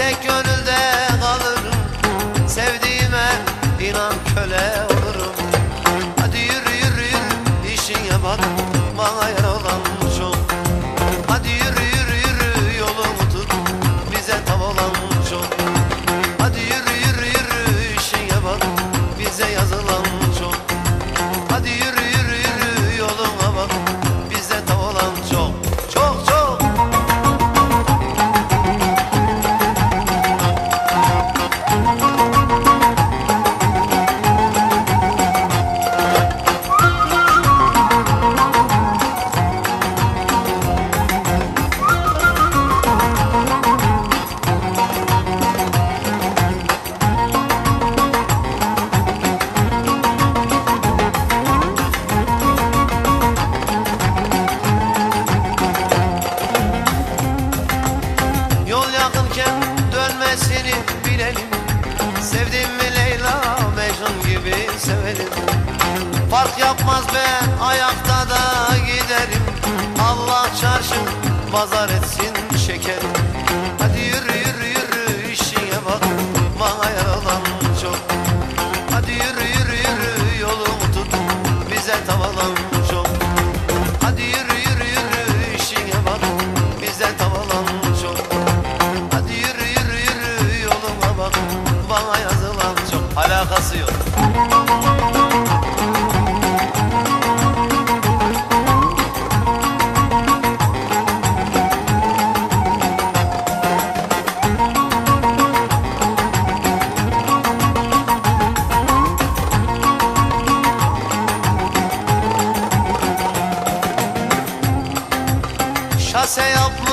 tek gönülde kalırım. Sevdiğime inan köle Yapmaz ben ayakta da giderim. Allah çarşı pazar etsin şekerim. Hadi yürü yürü yürü işine bak. Bana yaralan çok. Hadi yürü yürü yürü yolumu tut. Bize tavalan çok. Hadi yürü yürü yürü işine bak. Bize tavalan çok. Hadi yürü yürü yürü yoluma bak. Bana yazılan çok. Alakası yok Kase yapma.